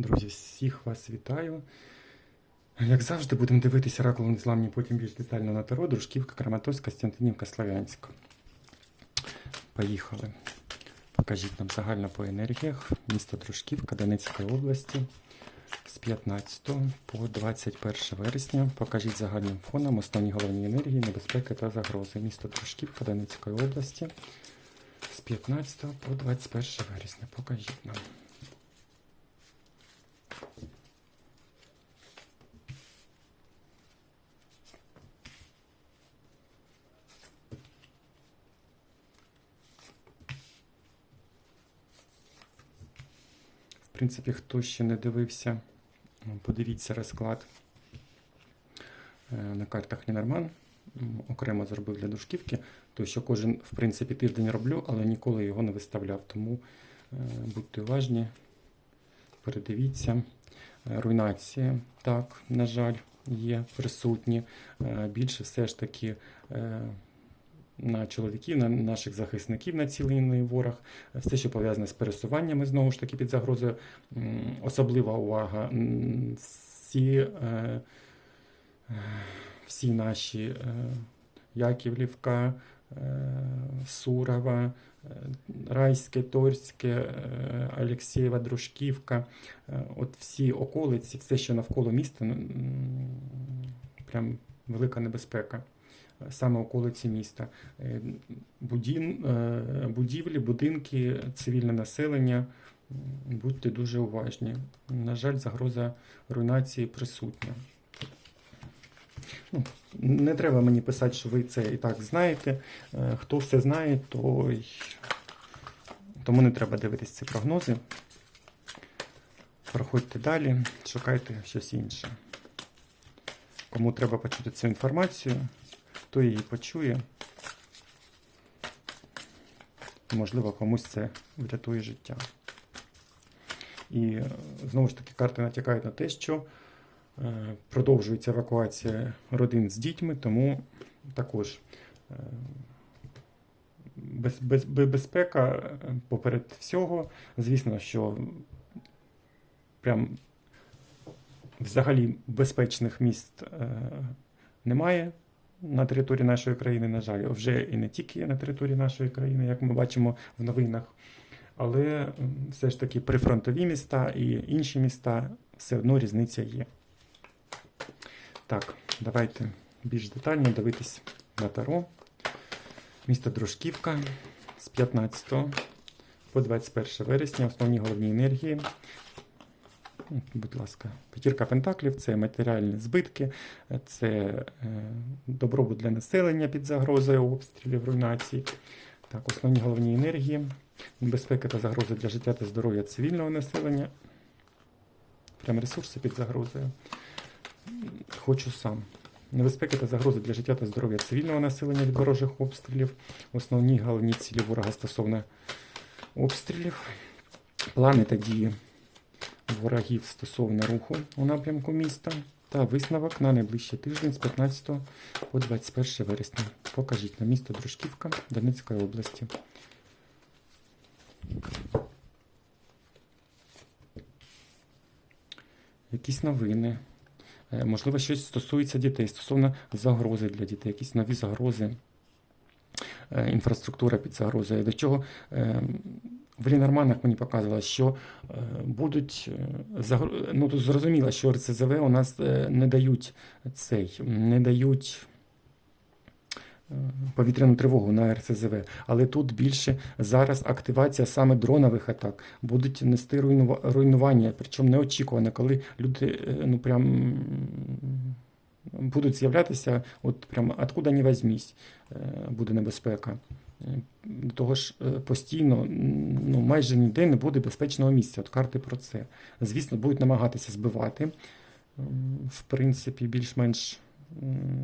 Друзі, всіх вас вітаю. Як завжди, будемо дивитися ракулу незламні, потім більш детально на таро, Дружківка, Краматорськ, Костянтинівка, Слов'янськ. Поїхали. Покажіть нам загально по енергіях. Місто Дружківка Донецької області з 15 по 21 вересня. Покажіть загальним фоном основні головні енергії, небезпеки та загрози. Місто Дружківка Донецької області з 15 по 21 вересня. Покажіть нам. Принципі, хто ще не дивився, подивіться розклад е, на картах Лінорман. Окремо зробив для дружківки, то що кожен, в принципі, тиждень роблю, але ніколи його не виставляв. Тому е, будьте уважні, передивіться. Е, Руйнація, так, на жаль, є присутні. Більше все ж таки на чоловіків, на наших захисників націлений ворог. Все, що пов'язане з пересуваннями, знову ж таки, під загрозою. Особлива увага. Всі, е, всі наші е, Яківлівка, е, Сурова, Райське, Торське, Алексєєва, Дружківка, от всі околиці, все, що навколо міста, ну, прям велика небезпека. Саме околиці міста. Е, будін- е, будівлі, будинки, цивільне населення. Будьте дуже уважні. На жаль, загроза руйнації присутня. Ну, не треба мені писати, що ви це і так знаєте. Е, Хто все знає, той... тому не треба дивитися ці прогнози. Проходьте далі, шукайте щось інше. Кому треба почути цю інформацію, хто її почує. Можливо, комусь це врятує життя. І е, знову ж таки карти натякають на те, що е, продовжується евакуація родин з дітьми, тому також е, без, без, без- безпека поперед всього. Звісно, що прям взагалі безпечних міст немає на території нашої країни, на жаль, вже і не тільки на території нашої країни, як ми бачимо в новинах, але все ж таки прифронтові міста і інші міста все одно різниця є. Так, давайте більш детально дивитись на таро. Місто Дружківка з 15 по 21 вересня. Основні головні енергії. Будь ласка, п'ятірка пентаклів це матеріальні збитки, це е, добробут для населення під загрозою обстрілів, руйнацій. Так, основні головні енергії, небезпека та загрози для життя та здоров'я цивільного населення. Прям ресурси під загрозою. Хочу сам. Небезпеки та загрози для життя та здоров'я цивільного населення від ворожих обстрілів. Основні головні цілі ворога стосовно обстрілів. Плани та дії ворогів стосовно руху у напрямку міста. Та висновок на найближчий тиждень з 15 по 21 вересня. Покажіть на місто Дружківка Донецької області. Якісь новини. Е, Можливо, щось стосується дітей, стосовно загрози для дітей, якісь нові загрози, Е, інфраструктура під загрозою. До чого е, в Лінорманах мені показувало, що е, будуть е, ну тут зрозуміло, що РЦЗВ у нас е, не дають цей, не дають. Повітряну тривогу на РЦЗВ, але тут більше зараз активація саме дронових атак будуть нести руйнува- руйнування, причому неочікувано, коли люди ну прям будуть з'являтися, от прям откуда не возьмись, е, буде небезпека. Е, До того ж, е, постійно, ну майже ніде не буде безпечного місця. От карти про це. Звісно, будуть намагатися збивати. В принципі, більш-менш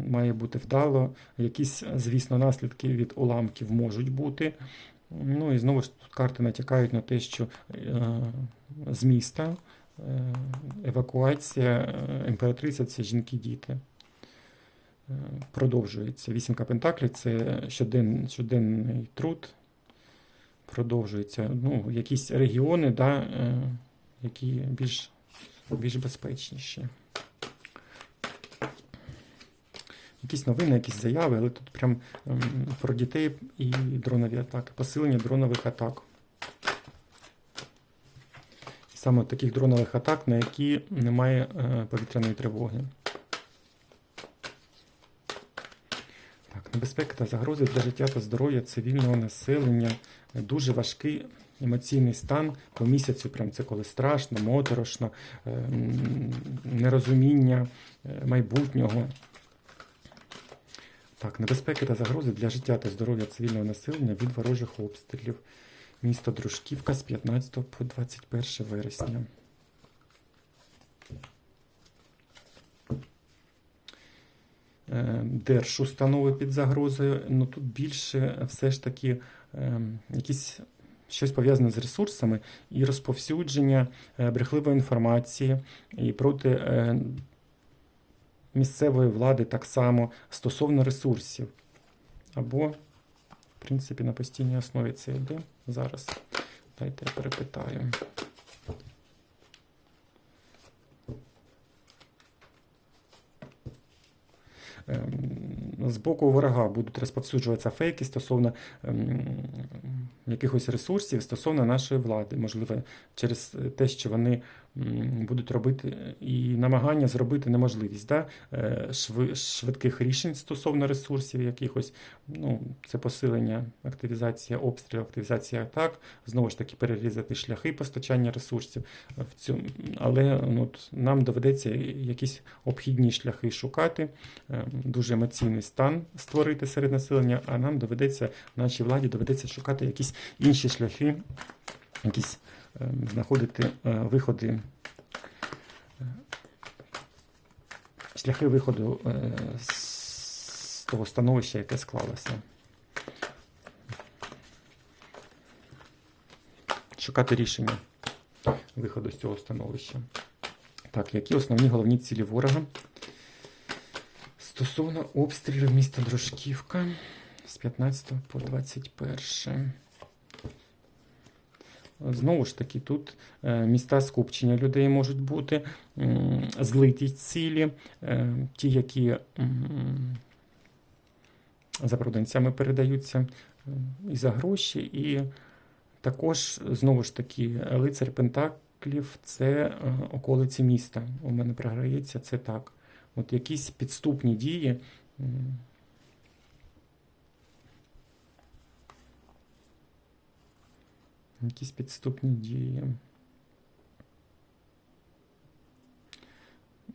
має бути вдало. Якісь, звісно, наслідки від уламків можуть бути. Ну і знову ж тут карти натякають на те, що е, з міста е, евакуація, е, імператриця це жінки-діти. Продовжується. Вісімка Пентаклів це щоден, щоденний труд. Продовжується. Ну, якісь регіони, да, е, які більш більш безпечніші. Якісь новини, якісь заяви, але тут прям ем, про дітей і дронові атаки, посилення дронових атак. Саме таких дронових атак, на які немає е, повітряної тривоги. Так, небезпека та загрози для життя та здоров'я цивільного населення. Дуже важкий емоційний стан по місяцю. Прям це коли страшно, моторошно, е, нерозуміння е, майбутнього. Так, небезпеки та загрози для життя та здоров'я цивільного населення від ворожих обстрілів. Місто Дружківка з 15 по 21 вересня. Держустанови під загрозою. Ну тут більше все ж таки е, якісь щось пов'язане з ресурсами і розповсюдження е, брехливої інформації і проти е, місцевої влади так само стосовно ресурсів. Або, в принципі, на постійній основі це йде зараз. Дайте я перепитаю. З боку ворога будуть розповсюджуватися фейки стосовно ем, якихось ресурсів, стосовно нашої влади, можливо, через те, що вони будуть робити і намагання зробити неможливість да? е, швидких рішень стосовно ресурсів якихось. Ну, це посилення, активізація обстрілів, активізація атак, знову ж таки перерізати шляхи постачання ресурсів. В цьому, але ну, нам доведеться якісь обхідні шляхи шукати, е, дуже емоційний стан створити серед населення, а нам доведеться, нашій владі доведеться шукати якісь інші шляхи, якісь е, знаходити е, виходи. е, Шляхи виходу з того становища, яке склалося. Шукати рішення виходу з цього становища. Так, які основні головні цілі ворога? Стосовно обстрілів міста Дружківка з 15 по 21. Знову ж таки, тут е, міста скупчення людей можуть бути, злиті цілі, е, ті, які за продавцями передаються е, і за гроші, і також, знову ж таки, лицар Пентаклів це околиці міста. У мене програється це так. От якісь підступні дії. Якісь підступні дії.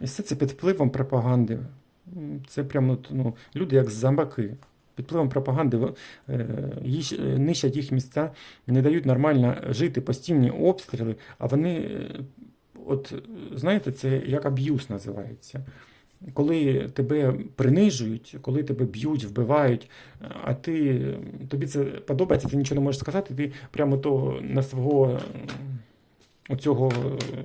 І все це під впливом пропаганди. Це прямо ну, люди як зомбаки. Під впливом пропаганди е, їж- е, нищать їх місця, не дають нормально жити, постійні обстріли, а вони, е, от знаєте, це як аб'юз називається. Коли тебе принижують, коли тебе б'ють, вбивають, а ти, тобі це подобається, ти нічого не можеш сказати, ти прямо то на свого оцього е,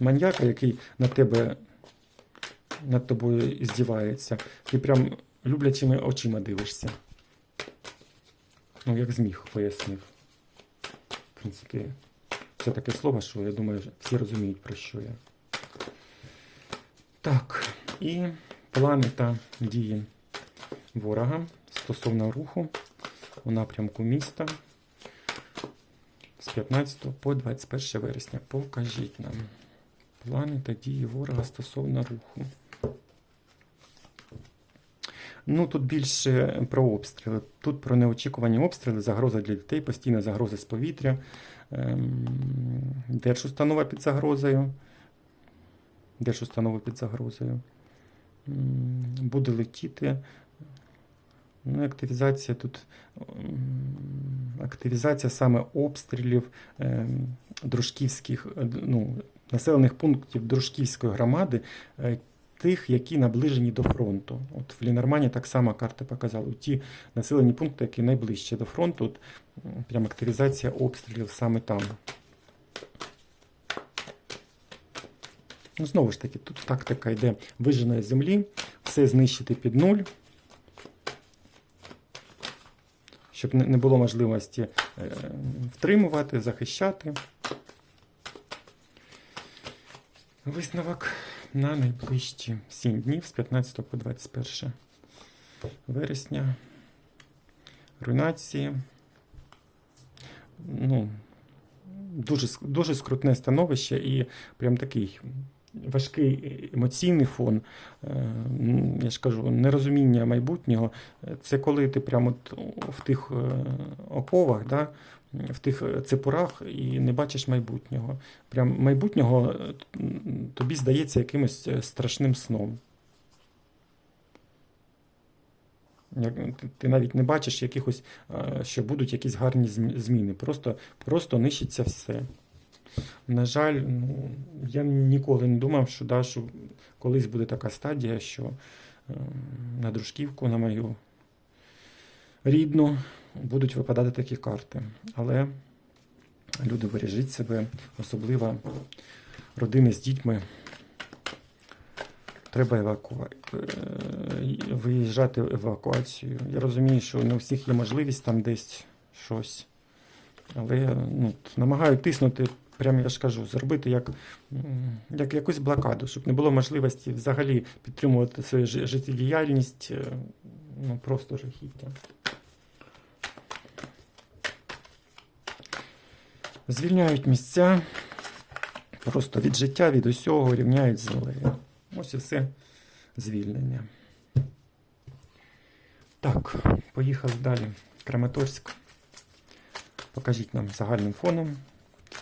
маньяка, який на тебе над тобою здівається, ти прям люблячими очима дивишся. Ну, як зміг пояснив. В принципі, це таке слово, що я думаю, всі розуміють, про що я. Так, і плани та дії ворога стосовно руху у напрямку міста з 15 по 21 вересня. Покажіть нам плани та дії ворога стосовно руху. Ну, тут більше про обстріли. Тут про неочікувані обстріли, загроза для дітей, постійна загроза з повітря, ем, держустанова під загрозою. Держустанова під загрозою. Буде летіти. Ну, активізація тут активізація саме обстрілів ем, дружківських, е, ну, населених пунктів Дружківської громади, е, тих, які наближені до фронту. От в Лінормані так само карти показали. Ті населені пункти, які найближче до фронту, от, прям активізація обстрілів саме там. Ну, знову ж таки, тут тактика йде виженої землі, все знищити під нуль, щоб не було можливості е, втримувати, захищати. Висновок на найближчі 7 днів з 15 по 21 вересня. Руйнації. Ну, дуже, дуже скрутне становище і прям такий важкий емоційний фон. Е, Я ж кажу, нерозуміння майбутнього. Це коли ти прямо в тих е, оковах, да, в тих е, цепурах і не бачиш майбутнього. Прям майбутнього тобі здається якимось страшним сном. Ти- Ти навіть не бачиш якихось, що будуть якісь гарні зміни. Просто, просто нищиться все. На жаль, ну, я ніколи не думав, що, да, що колись буде така стадія, що е, на дружківку, на мою рідну, будуть випадати такі карти. Але люди бережіть себе, особливо родини з дітьми. Треба евакува... е, виїжджати в евакуацію. Я розумію, що не у всіх є можливість там десь щось. Але ну, намагаю тиснути, прямо я ж кажу, зробити як, як якусь блокаду, щоб не було можливості взагалі підтримувати свою життєдіяльність. е, Ну, просто жахіття. Звільняють місця просто від життя, від усього, рівняють землею. Ось і все звільнення. Так, поїхали далі. Краматорськ. Покажіть нам загальним фоном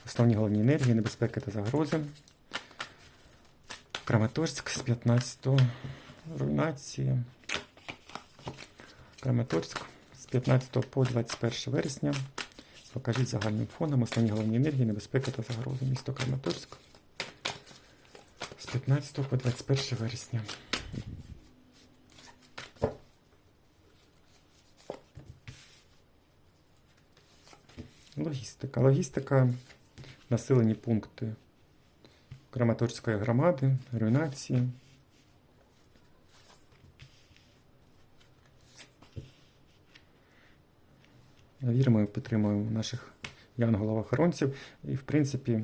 основні головні енергії, небезпеки та загрози. Краматорськ з 15 руйнації. Краматорськ з 15 по 21 вересня. Покажіть загальним фоном основні головні енергії, небезпеки та загрози. Місто Краматорськ з 15 по 21 вересня. Логістика. Логістика, населені пункти Краматорської громади, руйнації. Віримо і підтримуємо наших янголов-охоронців. І, в принципі,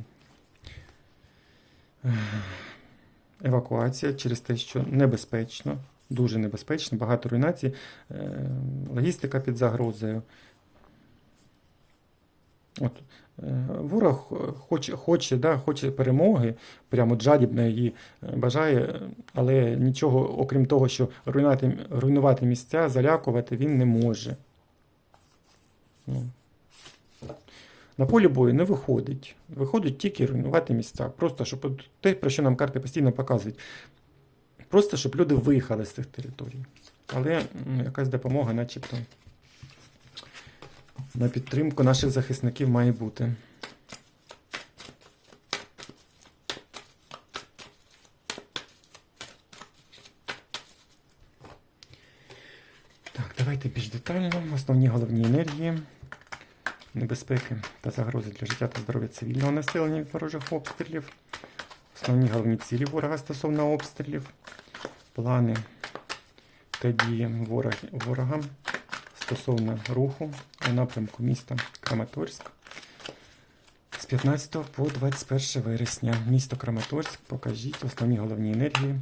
евакуація через те, що небезпечно, дуже небезпечно, багато руйнацій, е, логістика під загрозою. От, е, ворог хоче, хоче, да, хоче перемоги, прямо жадібно її е, бажає, але нічого, окрім того, що руйнувати, руйнувати місця, залякувати він не може. Ну. На полі бою не виходить. Виходить тільки руйнувати місця. Просто щоб те, про що нам карти постійно показують. Просто щоб люди виїхали з цих територій. Але якась допомога, начебто, на підтримку наших захисників має бути. Так, давайте більш детально. Основні головні енергії, небезпеки та загрози для життя та здоров'я цивільного населення від ворожих обстрілів. Основні головні цілі ворога стосовно обстрілів, плани та дії ворог, ворога стосовно руху у напрямку міста Краматорськ з 15 по 21 вересня. Місто Краматорськ, покажіть основні головні енергії,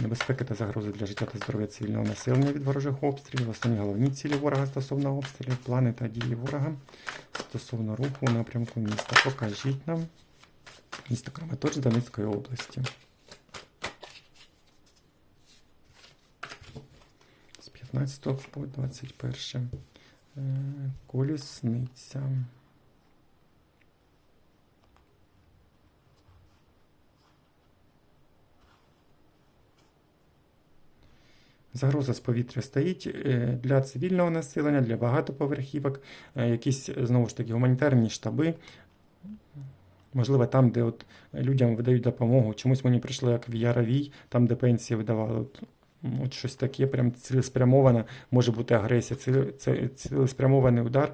небезпеки та загрози для життя та здоров'я цивільного населення від ворожих обстрілів, основні головні цілі ворога стосовно обстрілів, плани та дії ворога стосовно руху у напрямку міста. Покажіть нам місто Краматорськ Донецької області. З 15 по 21. Е, Колісниця. Загроза з повітря стоїть е, для цивільного населення, для багатоповерхівок, е, якісь знову ж таки гуманітарні штаби. Можливо, там, де от людям видають допомогу. Чомусь мені прийшло як в Яровій, там, де пенсії видавали. От, от щось таке, прям цілеспрямоване, може бути агресія, ціле- це цілеспрямований удар.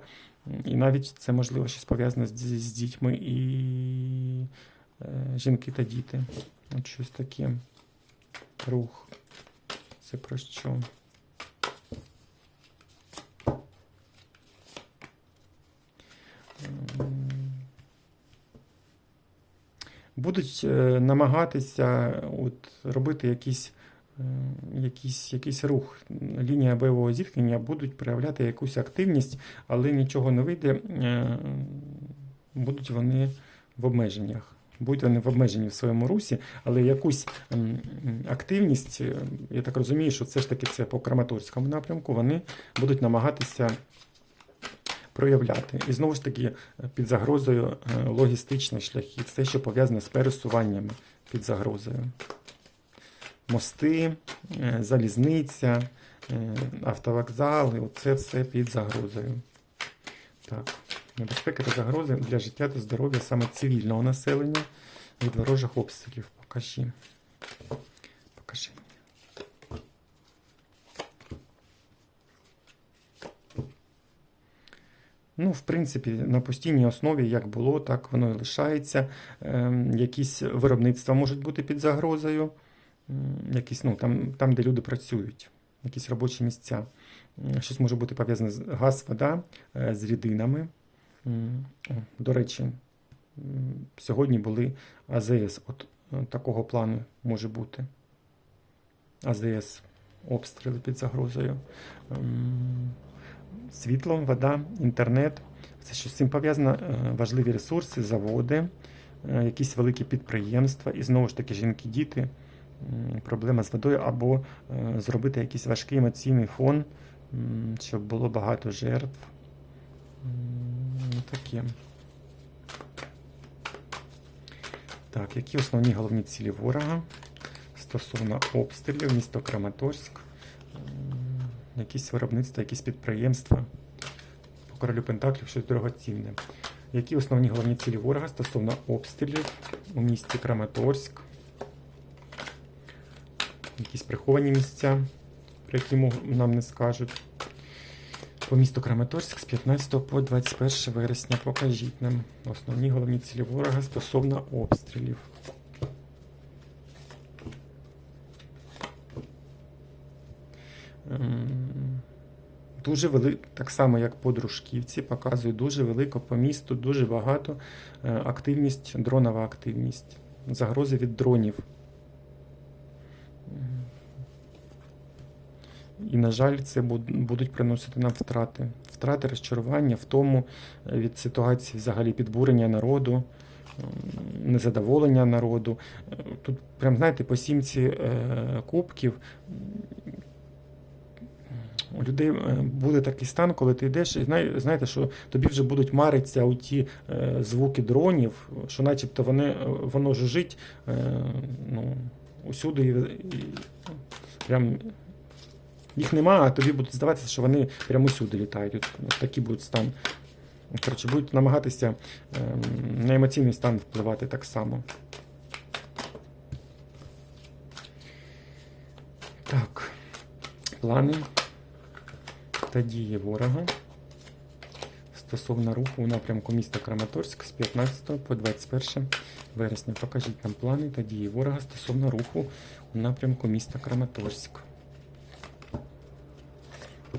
І навіть це можливо щось пов'язане з, з дітьми і е, жінки та діти. От щось таке. Рух. Це про що? Будуть е, намагатися от, робити якісь, якийсь, якийсь рух. Лінія бойового зіткнення будуть проявляти якусь активність, але нічого не вийде, е, будуть вони в обмеженнях. Будуть вони в обмеженні в своєму русі, але якусь активність, е, я так розумію, що все ж таки це по Краматорському напрямку, вони будуть намагатися проявляти. І знову ж таки, е, під загрозою логістичних шляхів, все, що пов'язане з пересуваннями під загрозою. Мости, е, залізниця, е, автовокзали, це все під загрозою. Так. Небезпека та загрози для життя та здоров'я саме цивільного населення від ворожих обстрілів. Покажи. Покажи. Ну, в принципі, на постійній основі, як було, так воно і лишається. Ем, якісь виробництва можуть бути під загрозою, якісь, ну, там, там, де люди працюють, якісь робочі місця. Щось може бути пов'язане з газ, вода, е, з рідинами. До речі, сьогодні були АЗС. От е, такого плану може бути. АЗС, обстріли під загрозою. М, Світло, вода, інтернет. Все, що з цим пов'язано, е, важливі ресурси, заводи, якісь великі підприємства, і знову ж таки жінки, діти, м, проблема з водою, або е, зробити якийсь важкий емоційний фон, щоб було багато жертв. Ну, Таке. Так, які основні головні цілі ворога стосовно обстрілів, місто Краматорськ, якісь виробництва, якісь підприємства по королю Пентаклів, щось дорогоцінне. Які основні головні цілі ворога стосовно обстрілів у місті Краматорськ? Якісь приховані місця, про які нам не скажуть. По місту Краматорськ з 15 по 21 вересня покажіть нам основні головні цілі ворога стосовно обстрілів. Ем, Дуже велико, так само як по Дружківці, показує дуже велико по місту, дуже багато е, активність, дронова активність, загрози від дронів. І, на жаль, це будуть приносити нам втрати. Втрати, розчарування в тому е, від ситуації взагалі підбурення народу, незадоволення народу. Е, Тут, прям, знаєте, по сімці е, кубків у людей буде такий стан, коли ти йдеш, і знаєте, що тобі вже будуть маритися у ті звуки дронів, що начебто вони, воно жужить ну, усюди і прям їх нема, а тобі буде здаватися, що вони прямо усюди літають. От, от такий буде стан. Коротше, будуть намагатися е, на емоційний стан впливати так само. Так. Плани та дії ворога стосовно руху у напрямку міста Краматорськ з 15 по 21 вересня. Покажіть нам плани та дії ворога стосовно руху у напрямку міста Краматорськ.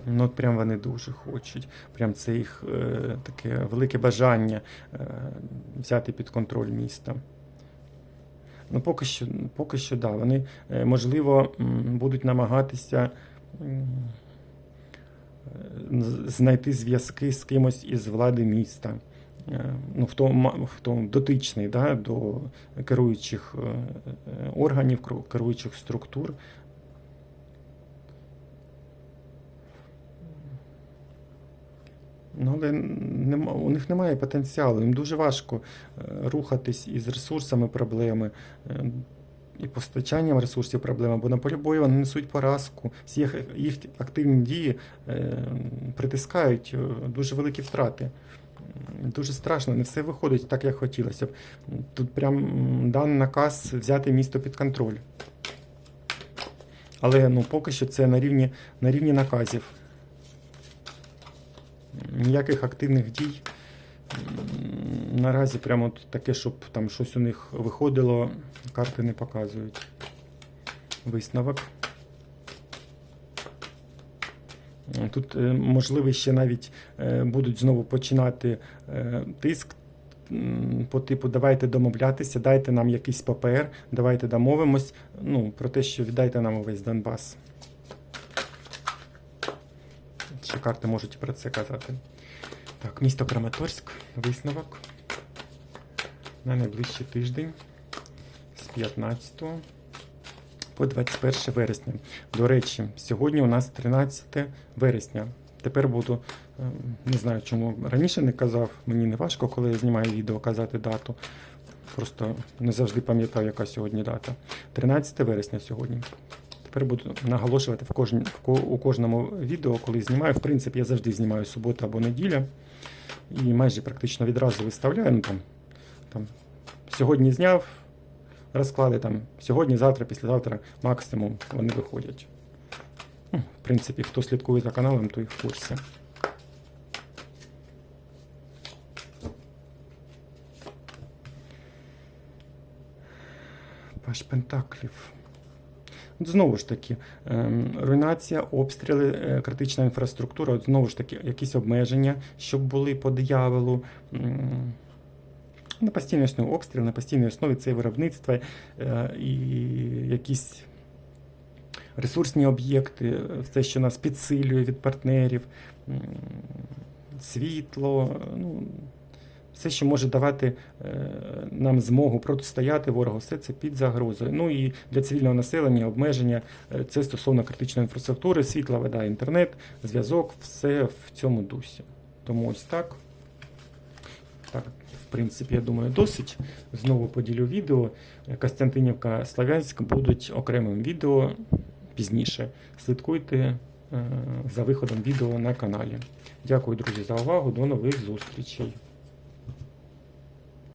Ну, от прям вони дуже хочуть. Прям це їх е, таке велике бажання е, взяти під контроль міста. Ну, поки що, поки що, да. Вони, е, можливо, будуть намагатися знайти зв'язки з кимось із влади міста. Е, Ну, хто, хто дотичний да, до керуючих е, органів, керуючих структур. Ну, але нема, у них немає потенціалу. Їм дуже важко е, рухатись із ресурсами проблеми, е, і постачанням ресурсів проблема, бо на полі бою вони несуть поразку. Всі їх, їх активні дії е, притискають дуже великі втрати. Дуже страшно, не все виходить так, як хотілося б. Тут прям дан наказ взяти місто під контроль. Але ну, поки що це на рівні, на рівні наказів. Ніяких активних дій. Наразі прямо таке, щоб там щось у них виходило, карти не показують. Висновок. Тут, е, можливо, ще навіть е, будуть знову починати е, тиск по типу давайте домовлятися, дайте нам якийсь папер, давайте домовимось. Ну, про те, що віддайте нам увесь Донбас. Ще карти можуть про це казати. Так, місто Краматорськ, висновок. На найближчий тиждень з 15 по 21 вересня. До речі, сьогодні у нас 13 вересня. Тепер буду, е, не знаю, чому раніше не казав, мені не важко, коли я знімаю відео, казати дату. Просто не завжди пам'ятаю, яка сьогодні дата. 13 вересня сьогодні. Тепер буду наголошувати в кожн, в ко- у кожному відео, коли знімаю. В принципі, я завжди знімаю субота або неділя. І майже практично відразу виставляю. Ну, там, там, сьогодні зняв розклади там сьогодні, завтра, післязавтра максимум вони виходять. Ну, В принципі, хто слідкує за каналом, той в курсі. Паш Пентаклів. Знову ж таки, ем, руйнація, обстріли, е, критична інфраструктура, знову ж таки, якісь обмеження, щоб були по дияволу. На постійній основі обстріл, на постійній основі це виробництво е, і якісь ресурсні об'єкти, все, що нас підсилює від партнерів, світло, ну, все, що може давати е, нам змогу протистояти ворогу, все це під загрозою. Ну і для цивільного населення обмеження е, це стосовно критичної інфраструктури, світла, вода, інтернет, зв'язок, все в цьому дусі. Тому ось так. Так, в принципі, я думаю, досить. Знову поділю відео. Костянтинівка Славянськ будуть окремим відео пізніше. Слідкуйте е, за виходом відео на каналі. Дякую, друзі, за увагу. До нових зустрічей.